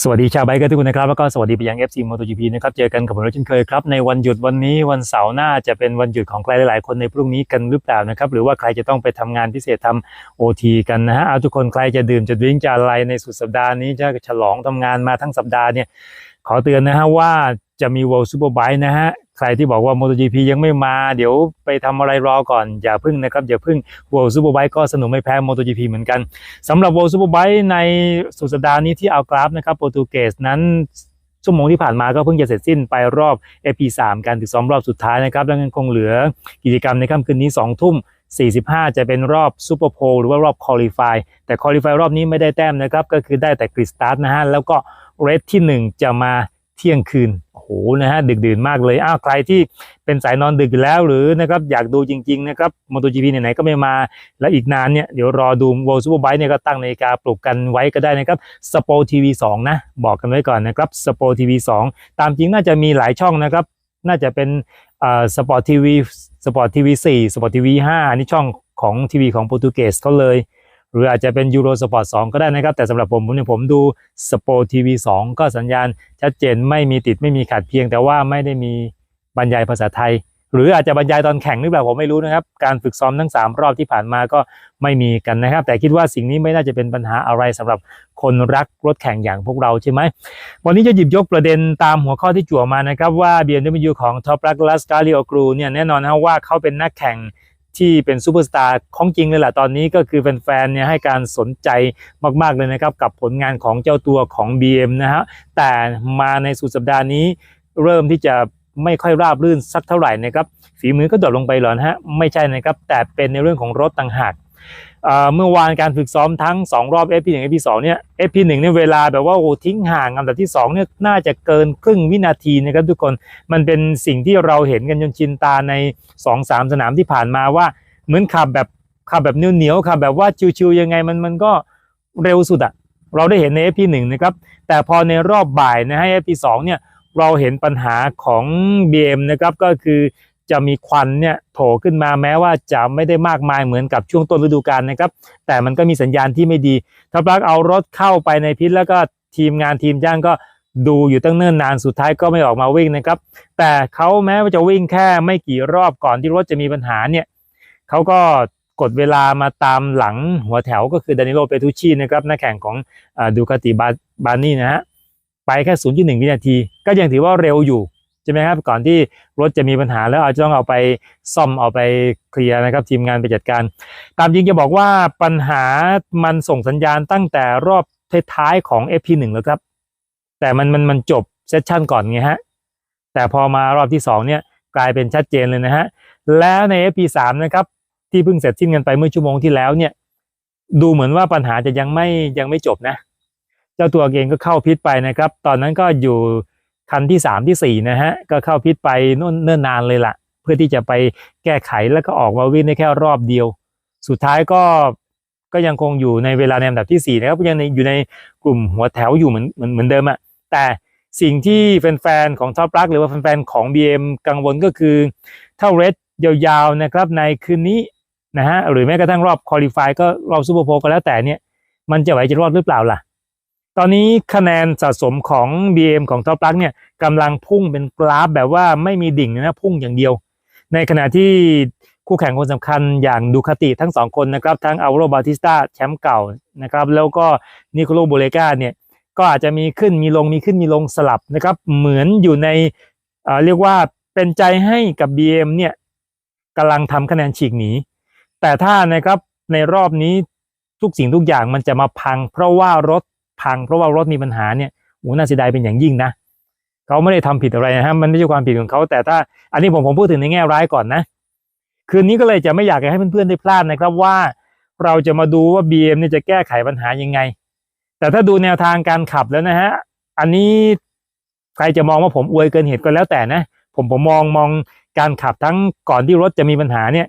สวัสดีชาวไบค์กันทุกคนนะครับ แล้วก็สวัสดีไปยัง FC MotoGP นะครับเจอกันกับผมเช่นเคยครับ ในวันหยุดวันนี้วันเสาร์หน้าจะเป็นวันหยุดของใครหลายๆ คนในพรุ่งนี้กันหรือเปล่านะครับ หรือว่าใครจะต้องไปทำงานพิเศษทำ OT กันนะฮะเอาทุกคนใครจะดื่มจะดื่มจะอะไรในสุดสัปดาห์นี้จะฉลองทำงานมาทั้งสัปดาห์เนี่ยขอเตือนนะฮะว่าจะมี World Superbike นะฮะ ใครที่บอกว่า MotoGP ยังไม่มา เดี๋ยวไปทำอะไรรอก่อนอย่าพึ่งนะครับอย่าพึ่ง World Superbike ก็สนุกไม่แพ้ MotoGP เหมือนกันสำหรับ World Superbike ในสุดสัปดาห์นี้ที่เอากราฟนะครับโปรตุเกสนั้นชั่วโมงที่ผ่านมาก็เพิ่งจะเสร็จสิ้นไปรอบ AP3 การถึงซ้อมรอบสุดท้ายนะครับแล้วยังคงเหลือกิจกรรมในค่ำคืนนี้2ทุ่ม45 จะเป็นรอบซูเปอร์โพลหรือว่ารอบคอลี่ฟายแต่คอลี่ฟายรอบนี้ไม่ได้แต้มนะครับ ก็คือได้แต่กริสตาร์ทนะฮะ แล้วก็เรสที่ 1 จะมาเที่ยงคืน นะฮะดึกดื่นมากเลยอ้าวใครที่เป็นสายนอนดึกอยู่แล้วหรือนะครับอยากดูจริงๆนะครับม o ต o GP ไหนๆก็ไม่มาแล้วอีกนานเนี่ยเดี๋ยวรอดู World Superbike เนี่ยก็ตั้งนาฬิกาปลุกกันไว้ก็ได้นะครับสปอร์ทีวีสนะ บอกกันไว้ก่อนนะครับสปอร์ทีวีสตามจริงน่าจะมีหลายช่องนะครับ น่าจะเป็นสปอร์ตทีวีสปอร์ตทีวีสี่สปอร์ตทีวีห้านนี้ช่องของทีวีของโปรตุเกสเขาเลย หรืออาจจะเป็นยูโรสปอร์ตสก็ได้นะครับ แต่สำหรับผมผมเนี่ยผมดูสปอร์ตทีวีสก็สัญญาณชัดเจนไม่มีติดไม่มีขัดเพียง แต่ว่าไม่ได้มีบรรยายภาษาไทย หรืออาจจะบรรยายตอนแข่งหรือเปล่าผมไม่รู้นะครับ การฝึกซ้อมทั้ง 3 รอบที่ผ่านมาก็ไม่มีกันนะครับ แต่คิดว่าสิ่งนี้ไม่น่าจะเป็นปัญหาอะไรสำหรับคนรักรถแข่งอย่างพวกเราใช่ไหมวันนี้จะหยิบยกประเด็นตามหัวข้อที่จั่วมานะครับว่า BMW ของท็อปรักลัสกาลิโอกรูเนี่ยแน่นอนนะว่าเขาเป็นนักแข่ง ที่เป็นซูเปอร์สตาร์ของจริงเลยแหละตอนนี้ก็คือแฟนๆเนี่ยให้การสนใจมากๆเลยนะครับกับผลงานของเจ้าตัวของ BM นะฮะแต่มาในสุดสัปดาห์นี้ เริ่มที่จะไม่ค่อยราบรื่นสักเท่าไหร่นะครับฝีมือก็ดรอปลงไปหรอนะฮะไม่ใช่นะครับแต่เป็นในเรื่องของรถต่างหาก เมื่อวานการฝึกซ้อมทั้ง 2 รอบ FP1 FP2 เนี่ย FP1 เนี่ยเวลาแบบว่าโอ้ทิ้งห่างอันดับที่2เนี่ยน่าจะเกินครึ่งวินาทีนะครับทุกคนมันเป็นสิ่งที่เราเห็นกันจนชินตาใน 2-3 สนามที่ผ่านมาว่าเหมือนขับแบบขับแบบเหนียวๆขับแบบว่าชิวๆยังไงมันมันก็เร็วสุดอะเราได้เห็นใน FP1 นะครับแต่พอในรอบบ่ายนะให้ FP2 เนี่ยเราเห็นปัญหาของ BM นะครับก็คือ จะมีควันเนี่ยโผล่ขึ้นมาแม้ว่าจะไม่ได้มากมายเหมือนกับช่วงต้นฤดูกาลนะครับ แต่มันก็มีสัญญาณที่ไม่ดีทับลักเอารถเข้าไปในพิษแล้วก็ทีมงานทีมจ้างก็ดูอยู่ตั้งเนิ่นนานสุดท้ายก็ไม่ออกมาวิ่งนะครับ แต่เขาแม้ว่าจะวิ่งแค่ไม่กี่รอบก่อนที่รถจะมีปัญหาเนี่ยเขาก็กดเวลามาตามหลังหัวแถวก็คือดานิโลเปตูชีนะครับนักแข่งของดูคาติบานี่นะฮะไปแค่ 0.1 วินาที ก็ยังถือว่าเร็วอยู่ ใช่ไหมครับก่อนที่รถจะมีปัญหาแล้วอาจจะต้องเอาไปซ่อมเอาไปเคลียร์นะครับทีมงานไปจัดการ ตามจริงจะบอกว่าปัญหามันส่งสัญญาณตั้งแต่รอบท้ายของ FP1 แล้วครับ แต่มันมันมันจบเซสชั่นก่อนไงฮะแต่พอมารอบที่ 2 เนี่ยกลายเป็นชัดเจนเลยนะฮะแล้วใน FP3 นะครับที่เพิ่งเสร็จสิ้นกันไปเมื่อชั่วโมงที่แล้วเนี่ยดูเหมือนว่าปัญหาจะยังไม่ยังไม่จบนะ เจ้าตัวเองก็เข้าพิษไปนะครับ ตอนนั้นก็อยู่ คันที่สามที่สี่นะฮะ ก็เข้าพิษไปนู่นเนิ่นนานเลยละ่ะ เพื่อที่จะไปแก้ไขแล้วก็ออกมาวิ่งได้แค่รอบเดียว สุดท้ายก็ก็ยังคงอยู่ในเวลาในอันดับที่สี่นะครับยังอยู่ในกลุ่มหัวแถวอยู่เหมือนเหมือนเหมือนเดิมอะแต่สิ่งที่แฟนๆของท็อปรักหรือว่าแฟนๆของ BM กังวลก็คือ ถ้าเรดยาวๆนะครับในคืนนี้นะฮะหรือแม้กระทั่งรอบคอลี่ฟายก็รอบซูเปอร์โพก็แล้วแต่เนี่ยมันจะไหวจะรอดหรือเปล่าล่ะ ตอนนี้คะแนนสะสมของ BM ของท็อปลักเนี่ยกำลังพุ่งเป็นกราฟแบบว่าไม่มีดิ่งนะพุ่งอย่างเดียว ในขณะที่คู่แข่งคนสำคัญอย่างดูคาติทั้งสองคนนะครับ ทั้งอัลโรบาติสตาแชมป์เก่านะครับ แล้วก็นิโคลโบเลกาเนี่ยก็อาจจะมีขึ้นมีลงมีขึ้นมีลงสลับนะครับ เหมือนอยู่ในเรียกว่าเป็นใจให้กับ BM เนี่ยกำลังทำคะแนนฉีกหนี แต่ถ้านะครับในรอบนี้ทุกสิ่งทุกอย่างมันจะมาพัง เพราะว่ารถ พัง เพราะว่ารถมีปัญหาเนี่ยโอ้น่าเสียดายเป็นอย่างยิ่งนะเขาไม่ได้ทำผิดอะไรนะฮะมันไม่ใช่ความผิดของเขาแต่ถ้าอันนี้ผมผมพูดถึงในแง่ร้ายก่อนนะ คืนนี้ก็เลยจะไม่อยากให้เพื่อนๆได้พลาดนะครับว่า เราจะมาดูว่า BM เนี่ยจะแก้ไขปัญหายังไง แต่ถ้าดูแนวทางการขับแล้วนะฮะอันนี้ใครจะมองว่าผมอวยเกินเหตุก็แล้วแต่นะ ผมผมมองมองการขับทั้งก่อนที่รถจะมีปัญหาเนี่ย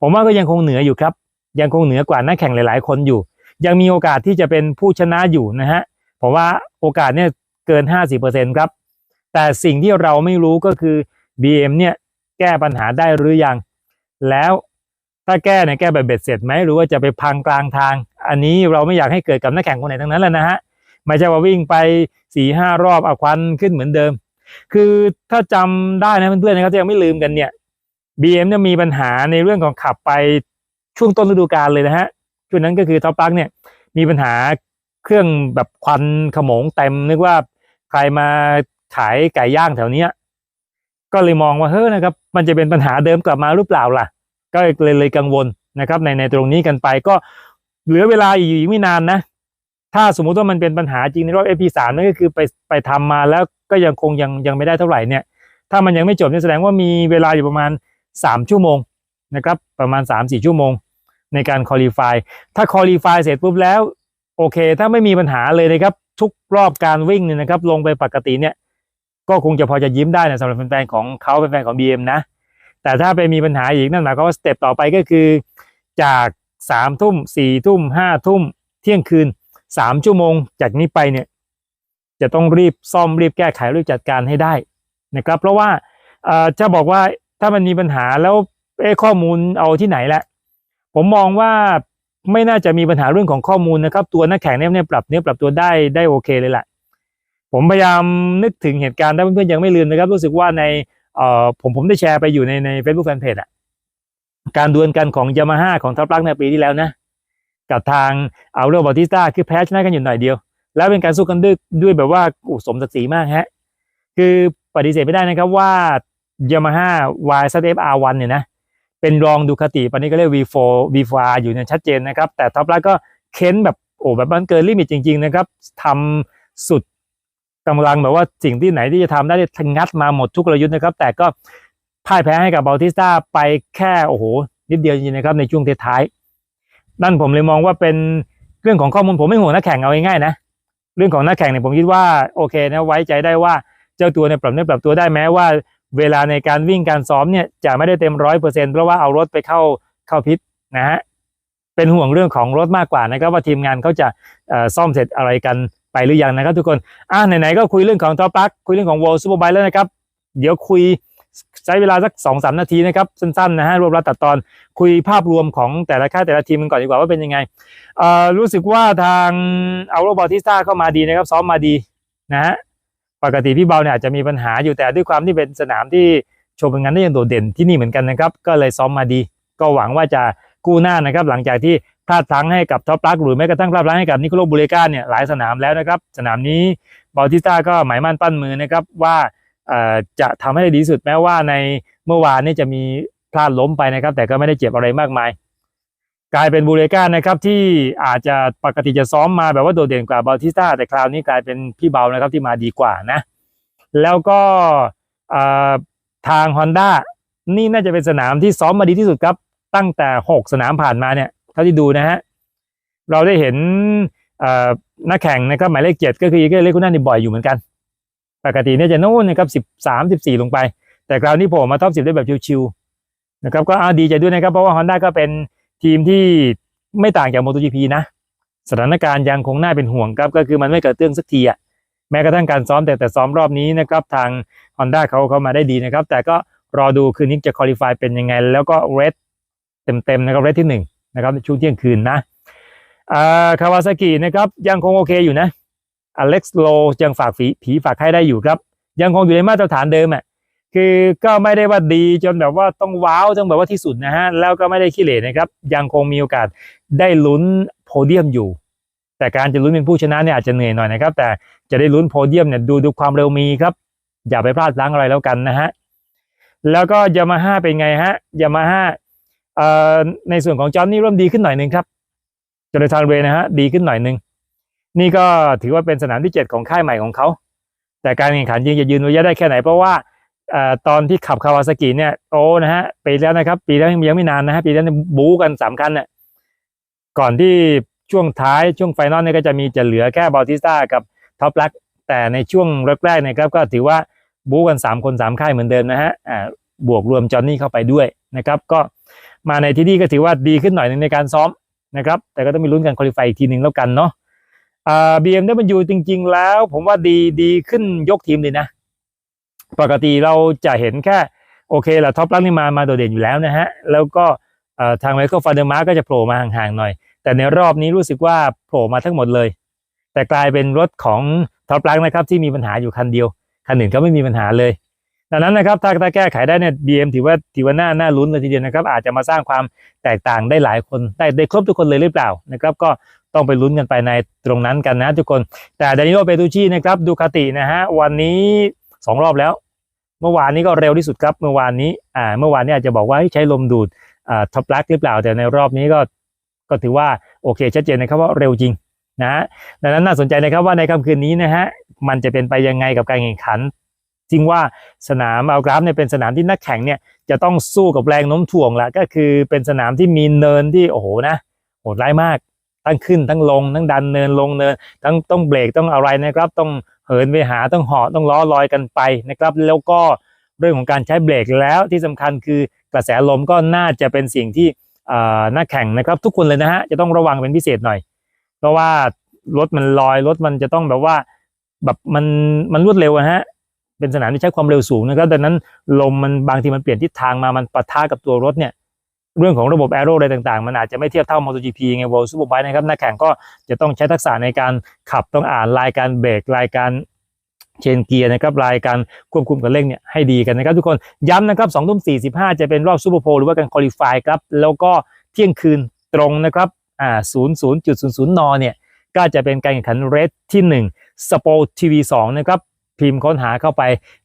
ผมว่าก็ยังคงเหนืออยู่ครับ ยังคงเหนือกว่านักแข่งหลาย ๆ คนอยู่ ยังมีโอกาสที่จะเป็นผู้ชนะอยู่นะฮะเพราะว่าโอกาสเนี่ยเกิน 50%ครับ แต่สิ่งที่เราไม่รู้ก็คือ BM เนี่ยแก้ปัญหาได้หรือยัง แล้วถ้าแก้เนี่ยแก้แบบเบ็ดเสร็จไหมหรือว่าจะไปพังกลางทาง อันนี้เราไม่อยากให้เกิดกับนักแข่งคนไหนทั้งนั้นแหละนะฮะไม่ใช่ว่าวิ่งไปสี่ห้ารอบเอาควันขึ้นเหมือนเดิม คือถ้าจำได้นะเพื่อนๆนะครับที่ยังไม่ลืมกันเนี่ย BM เนี่ยมีปัญหาในเรื่องของขับไปช่วงต้นฤดูกาลเลยนะฮะ ช่วงนั้นก็คือท็อปปักเนี่ยมีปัญหาเครื่องแบบควันขโมงเต็มนึกว่าใครมาขายไก่ย่างแถวเนี้ย ก็เลยมองว่าเฮ้ยนะครับ มันจะเป็นปัญหาเดิมกลับมาหรือเปล่าล่ะ ก็เลยเลยกังวลนะครับ ในในตรงนี้กันไปก็เหลือเวลาอีกอีกไม่นานนะ ถ้าสมมุติว่ามันเป็นปัญหาจริงในรอบ FP3 นั่นก็คือไปไปทำมาแล้วก็ยังคงยังยังไม่ได้เท่าไหร่เนี่ย ถ้ามันยังไม่จบเนี่ยแสดงว่ามีเวลาอยู่ประมาณ 3 ชั่วโมงนะครับ ประมาณ 3-4 ชั่วโมง ในการคอลี่ฟายถ้าคอลี่ฟายเสร็จปุ๊บแล้ว โอเค ถ้าไม่มีปัญหาเลยนะครับ ทุกรอบการวิ่งเนี่ยนะครับ ลงไปปกติเนี่ย ก็คงจะพอจะยิ้มได้นะสำหรับแฟนๆของเขาแฟนๆของ BM นะ แต่ถ้าไปมีปัญหาอีกนั่นหมายความว่าสเต็ปต่อไปก็คือ จากสามทุ่มสี่ทุ่มห้าทุ่มเที่ยงคืนสามชั่วโมง จากนี้ไปเนี่ย จะต้องรีบซ่อมรีบแก้ไขรีบจัดการให้ได้นะครับ เพราะว่าจะบอกว่าถ้ามันมีปัญหาแล้วข้อมูลเอาที่ไหนแหละ ผมมองว่าไม่น่าจะมีปัญหาเรื่องของข้อมูลนะครับ ตัวนักแข่งเนี่ยปรับเนื้อปรับตัวได้ได้โอเคเลยแหละผมพยายามนึกถึงเหตุการณ์ถ้าเพื่อนๆยังไม่ลืมนะครับ รู้สึกว่าในเอ่อผมผมได้แชร์ไปอยู่ในใน Facebook Fanpage อะการดวลกันของยามาฮ่าของท็อปลักในปีที่แล้วนะ กับทางเอาโรบอติสตาคือแพ้ชนะกันอยู่หน่อยเดียว แล้วเป็นการสู้กันด้วยด้วยแบบว่าอ้สมศักดิ์ศรีมากฮะ คือปฏิเสธไม่ได้นะครับว่ายามาฮ่า YZF R1 เนี่ยนะ เป็นรองดูคาติปันนี้ก็เรียก V4 V4R อยู่เนี่ยชัดเจนนะครับ แต่ท็อปไลักก็เค้นแบบโอ้แบบมันเกินลิมิตจริง ๆ นะครับทำสุดกำลังแบบว่าสิ่งที่ไหนที่จะทำได้ทั้งงัดมาหมดทุกกลยุทธ์นะครับ แต่ก็พ่ายแพ้ให้กับบาติสตาไปแค่โอ้โหนิดเดียวจริงๆนะครับในช่วงท้ายๆนั่นผมเลยมองว่าเป็นเรื่องของข้อมูลผมไม่ห่วงนักแข่งเอาง่ายๆนะเรื่องของนักแข่งเนี่ยผมคิดว่าโอเคนะไว้ใจได้ว่าเจ้าตัวเนี่ยปรับเนื้อปรับตัวได้แม้ว่า เวลาในการวิ่งการซ้อมเนี่ยจะไม่ได้เต็มร้อยเปอร์เซ็นต์เพราะว่าเอารถไปเข้าเข้าพิษนะฮะเป็นห่วงเรื่องของรถมากกว่านะครับว่าทีมงานเขาจะซ่อมเสร็จอะไรกันไปหรือยังนะครับ ทุกคนอะไหนๆก็คุยเรื่องของท็อปลักคุยเรื่องของ World Superbike แล้วนะครับ เดี๋ยวคุยใช้เวลาสักสองสามนาทีนะครับสั้นๆนะฮะรวบรัดตัดตอนคุยภาพรวมของแต่ละค่ายแต่ละทีมกันก่อนดีกว่าว่าเป็นยังไงรู้สึกว่าทางเอาโรบอติสตาเข้ามาดีนะครับ ซ้อมมาดีนะฮะ ปกติพี่เบาเนี่ยอาจจะมีปัญหาอยู่แต่ด้วยความที่เป็นสนามที่โชว์ผลงานได้อย่างโดดเด่นที่นี่เหมือนกันนะครับ ก็เลยซ้อมมาดี ก็หวังว่าจะกู้หน้านะครับ หลังจากที่พลาดพลั้งให้กับท็อปลักหรือแม้กระทั่งพลาดพลั้งให้กับนิโคลบูเลกาเนี่ยหลายสนามแล้วนะครับ สนามนี้บอลติสตาก็หมายมั่นปั้นมือนะครับว่าจะทำให้ได้ดีสุดแม้ว่าในเมื่อวานนี่จะมีพลาดล้มไปนะครับ แต่ก็ไม่ได้เจ็บอะไรมากมาย กลายเป็นบูเรกานะครับที่อาจจะปกติจะซ้อมมาแบบว่าโดดเด่นกว่าบอลติสตาแต่คราวนี้กลายเป็นพี่เบานะครับที่มาดีกว่านะ แล้วก็ทาง Honda นี่น่าจะเป็นสนามที่ซ้อมมาดีที่สุดครับตั้งแต่ 6 สนามผ่านมาเนี่ยเท่าที่ดูนะฮะเราได้เห็นนักแข่งนะครับหมายเลขเจ็ดก็คืออีเกเลกุน่นี่บ่อยอยู่เหมือนกัน ปกติเนี่ยจะโน่นนะครับสิบสามสิบสี่ลงไป แต่คราวนี้ผล่มาท็อปสิบได้แบบชิวๆนะครับก็อาดีใจด้วยนะครับเพราะว่า Honda ก็เป็น ทีมที่ไม่ต่างจาก MotoGP นะ สถานการณ์ยังคงน่าเป็นห่วงครับ ก็คือมันไม่เกิดเรื่องสักทีอะแม้กระทั่งการซ้อมแต่แต่ซ้อมรอบนี้นะครับทาง Honda เขาเขามาได้ดีนะครับ แต่ก็รอดูคืนนี้จะคุริฟายเป็นยังไง แล้วก็เรดเต็มๆนะครับเรดที่หนึ่งนะครับในช่วงเที่ยงคืนนะคาวาซากินะครับยังคงโอเคอยู่นะอเล็กซ์โลยังฝากฝีผีฝากให้ได้อยู่ครับ ยังคงอยู่ในมาตรฐานเดิมอะ คือก็ไม่ได้ว่าดีจนแบบว่าต้องว้าวต้องแบบว่าที่สุดนะฮะแล้วก็ไม่ได้ขี้เหร่นะครับยังคงมีโอกาสได้ลุ้นโพเดียมอยู่ แต่การจะลุ้นเป็นผู้ชนะเนี่ยอาจจะเหนื่อยหน่อยนะครับ แต่จะได้ลุ้นโพเดียมเนี่ยดูดูความเร็วมีครับ อย่าไปพลาดลั้งอะไรแล้วกันนะฮะแล้วก็ยามาฮ่าเป็นไงฮะยามาฮ่าในส่วนของจอห์นนี่เริ่มดีขึ้นหน่อยหนึ่งครับจอร์แดนเรย์นะฮะดีขึ้นหน่อยหนึงนี่ก็ถือว่าเป็นสนามที่ 7 ของค่ายใหม่ของเขา แต่การแข่งขันยิงจะยืนระยะได้แค่ไหนเพราะว่า อตอนที่ขับคาวาซากิเนี่ยโอ้นะฮะปีแล้วนะครับ ปีแล้วยังไม่นานนะฮะปีแล้วบู๊กันสามคันเนี่ยก่อนที่ช่วงท้ายช่วงไฟนอลเนี่ยก็จะมีจะเหลือแค่บอลติสตากับท็อปลักแต่ในช่วงแรกๆเนี่ยครับก็ถือว่าบู๊กัน 3 คน 3 ค่ายเหมือนเดิมนะฮะอ่าบวกรวมจอห์นนี่เข้าไปด้วยนะครับก็มาในที่นี่ก็ถือว่าดีขึ้นหน่อยในการซ้อมนะครับแต่ก็ต้องมีลุ้นกันคุริฟายอีกทีหนึ่งแล้วกันเนาะอ่า BMW จริง ๆ แล้ว ผมว่าดีดีขึ้นยกทีมเลยนะ ปกติเราจะเห็นแค่โอเคแหละท็อปลังนี่มามาโดดเด่นอยู่แล้วนะฮะ แล้วก็ทางไมเคิลฟาเดอร์มาร์ก็จะโผล่มาห่างๆหน่อย แต่ในรอบนี้รู้สึกว่าโผล่มาทั้งหมดเลย แต่กลายเป็นรถของท็อปลักนะครับที่มีปัญหาอยู่คันเดียว คันอื่นก็ไม่มีปัญหาเลยดังนั้นนะครับถ้าถ้าแก้ไขได้เนี่ย BM ถือว่าถือว่าน่าน่าลุ้นเลยทีเดียวนะครับ อาจจะมาสร้างความแตกต่างได้หลายคนได้ได้ครบทุกคนเลยหรือเปล่านะครับ ก็ต้องไปลุ้นกันไปในตรงนั้นกันนะทุกคน แต่ดานิโลเปตูชีนะครับดูคาตินะฮะวันนี้ สองรอบแล้ว เมื่อวานนี้ก็เร็วที่สุดครับ เมื่อวานนี้อ่าเมื่อวานนี้อาจจะบอกว่าใช้ลมดูดอ่าท็อปลักหรือเปล่า แต่ในรอบนี้ก็ก็ถือว่าโอเคชัดเจนนะครับว่าเร็วจริงนะฮะดังนั้นน่าสนใจนะครับว่าในค่ำคืนนี้นะฮะมันจะเป็นไปยังไงกับการแข่งขันจริงว่าสนามอัลกราฟเนี่ยเป็นสนามที่นักแข่งเนี่ยจะต้องสู้กับแรงโน้มถ่วงละก็คือเป็นสนามที่มีเนินที่โอ้โหนะโหดร้ายมากทั้งขึ้นทั้งลงทั้งดันเนินลงเนิน ทั้งต้องเบรกต้องอะไรนะครับต้อง เหินไปหาต้องเหาะต้องล้อลอยกันไปนะครับ แล้วก็เรื่องของการใช้เบรกแล้วที่สำคัญคือกระแสลมก็น่าจะเป็นสิ่งที่อ่าแข่งนะครับ ทุกคนเลยนะฮะจะต้องระวังเป็นพิเศษหน่อย เพราะว่ารถมันลอยรถมันจะต้องแบบว่าแบบมันมันรวดเร็วอะฮะเป็นสนามที่ใช้ความเร็วสูงนะครับ ดังนั้นลมมันบางทีมันเปลี่ยนทิศทางมามันปะทะกับตัวรถเนี่ย เรื่องของระบบแอโร่อะไรต่างๆ มันอาจจะไม่เทียบเท่า MotoGP ไง World Superbike นะครับนักแข่งก็จะต้องใช้ทักษะในการขับต้องอ่านรายการเบรกรายการเชนเกียร์นะครับรายการควบคุมกับเร่งเนี่ยให้ดีกันนะครับทุกคนย้ำนะครับ2ทุ่ม45จะเป็นรอบซูเปอร์โพลหรือว่าการคอลี่ฟายครับ แล้วก็เที่ยงคืนตรงนะครับอ่า00.00นเนี่ยก็จะเป็นการแข่งขันเรสที่1สปอร์ทีวี2นะครับพิมพ์ค้นหาเข้าไป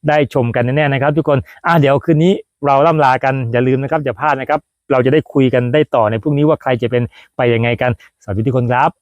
ได้ชมกันแน่ๆนะครับ ทุกคนอะเดี๋ยวคืนนี้เราล่ำลากันอย่าลืมนะครับอย่าพลาดนะครับ เราจะได้คุยกันได้ต่อในพรุ่งนี้ว่าใครจะเป็นไปยังไงกันสวัสดีทุกคนครับ